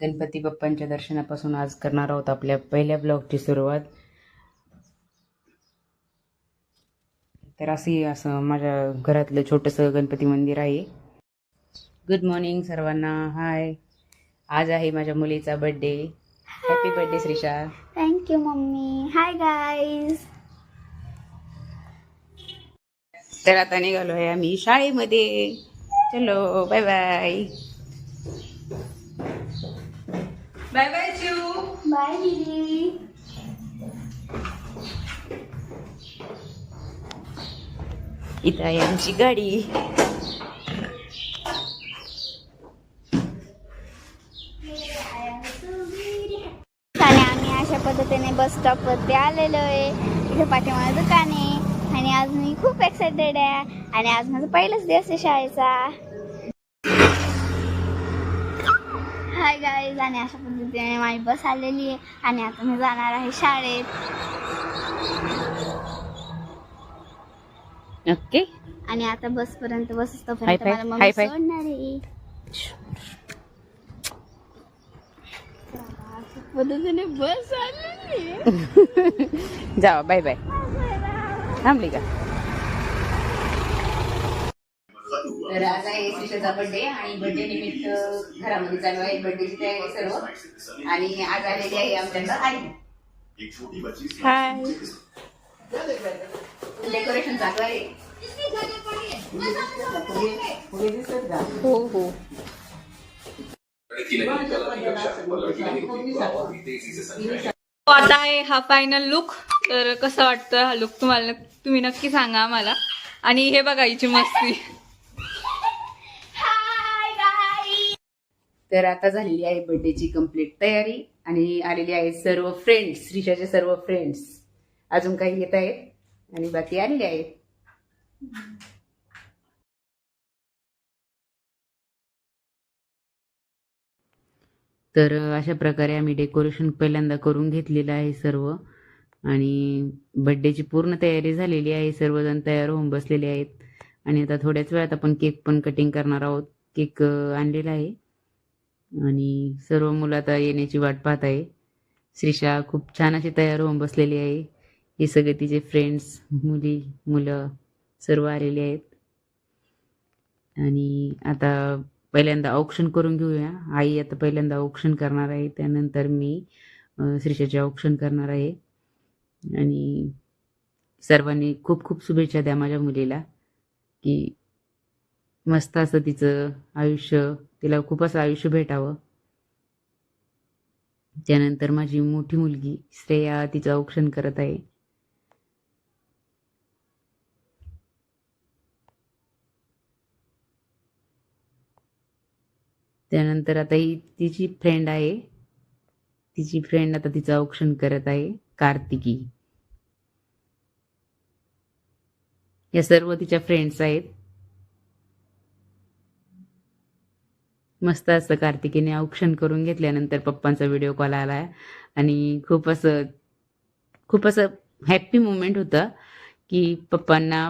गणपती बाप्पांच्या दर्शनापासून आज करणार आहोत आपल्या पहिल्या ब्लॉगची सुरुवात. तर असे असं माझ्या घरातलं छोटंसं गणपती मंदिर आहे. गुड मॉर्निंग सर्वांना. हाय आज आहे माझ्या मुलीचा birthday happy birthday Shrisha thank you mummy. Hi guys तर आता निघालो आहे आम्ही शाळेमध्ये. चलो बाय बाय बाय बाय चिऊ बाय दीदी इथं आहे आमची गाडी. आणि आम्ही अशा पद्धतीने बस स्टॉपवरती आलेलो आहे. इथे पाठीमागे दुकान आहे. आणि आज मी खूप एक्साइटेड आहे. आणि आज माझा पहिलाच दिवस आहे शाळेचा. गाईज आणि अशा पद्धतीने माझी बस आलेली आहे आणि आता मी जाणार आहे शाळेत. ओके. आणि आता बस पर्यंत बस मला मम्मी. सोडणार आहे. अशा पद्धतीने बस आलेली आहे. जावा बाय बाय. थांबली का? तर आज आहे श्रीषाचा बर्थडे आणि बर्थडे निमित्त घरामध्ये चालू आहे. बर्थडेची तयारी सर्व. आणि आज आलेली आहे आमच्याकडं आई. डेकोरेशन चालू आहे. हो हो. तो आता आहे हा फायनल लुक तर कसं वाटतं हा लुक तुम्हाला तुम्ही नक्की सांगा आम्हाला. आणि हे बघा हिची मस्ती हाय गाईज तर आता झालेली आहे बर्थडेची कंप्लीट तयारी आणि आलेली आहे सर्व फ्रेंड्स श्रीषाचे सर्व फ्रेंड्स अजून काही येत आहेत? आणि बाकी आलेले आहेत? तर अशा प्रकारे आम्ही डेकोरेशन पहिल्यांदा करून घेतलेलं आहे सर्व. आणि बड्डेची पूर्ण तयारी झालेली आहे सर्वजण तयार होऊन बसलेले आहेत. आणि आता थोड्याच वेळात आपण केक पण कटिंग करणार आहोत. केक आणलेला आहे. आणि सर्व मुलं आता येण्याची वाट पाहत आहे. श्रीषा खूप छान अशी तयार होऊन बसलेली आहे. हे सगळे तिचे फ्रेंड्स मुली मुलं सर्व आलेले आहेत. आणि आता पहिल्यांदा औक्षण करून घेऊया. आई आता पहिल्यांदा औक्षण करणार आहे. त्यानंतर मी श्रीशाचे श्रीषाचे औक्षण करणार आहे. आणि सर्वांनी खूप खूप शुभेच्छा द्या माझ्या मुलीला की मस्त असं तिचं आयुष्य तिला खूप असं आयुष्य भेटावं. त्यानंतर माझी मोठी मुलगी श्रेया तिचं औक्षण करत आहे. त्यानंतर आता ही तिची फ्रेंड आहे. तिची फ्रेंड आता तिचं औक्षण करत आहे कार्तिकी. या सर्व तिच्या फ्रेंड्स आहेत. मस्त असं कार्तिकीने औक्षण करून घेतल्यानंतर पप्पांचा व्हिडिओ कॉल आला आणि खूप असं खूप असं हॅप्पी मुमेंट होतं की पप्पांना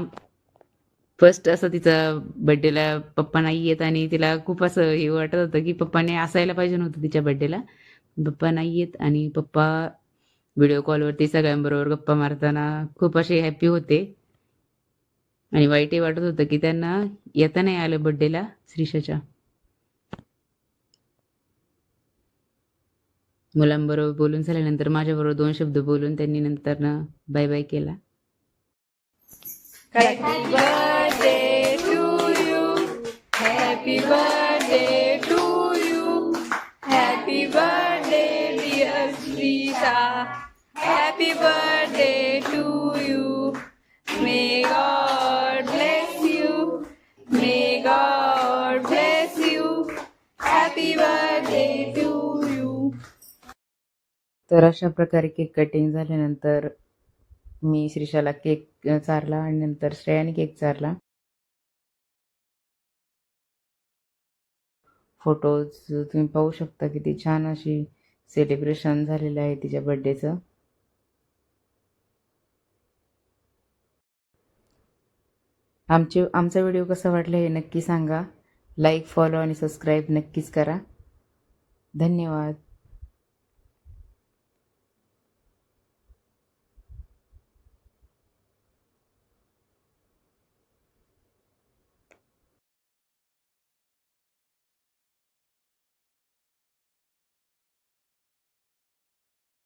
फर्स्ट असं तिचा बड्डेला पप्पा नाही येत आणि तिला खूप असं हे वाटत होतं की पप्पाने असायला पाहिजे नव्हतं तिच्या बड्डेला पप्पा नाही येत आणि पप्पा व्हिडिओ कॉलवरती सगळ्यांबरोबर गप्पा मारताना खूप असे हॅप्पी होते. आणि वाईटही वाटत होतं की त्यांना येता नाही आलं बड्डेला श्रीषाच्या. मुलांबरोबर बोलून झाल्यानंतर माझ्याबरोबर दोन शब्द बोलून त्यांनी नंतर बाय बाय केला. Happy birthday to you happy birthday to you happy birthday dear Shrisha happy birthday to you may God bless you may God bless you happy birthday to तर अशा प्रकारे केक कटिंग झाल्यानंतर मी श्रीषाला cake चारला आणि नंतर श्रेयाने cake चारला. Photos तुम्ही पाहू शकता किती छान अशी सेलिब्रेशन झालेलं आहे तिच्या बड्डेचं आमचे आमचा व्हिडिओ कसा वाटला हे नक्की सांगा. लाईक फॉलो आणि सबस्क्राईब नक्कीच करा. धन्यवाद.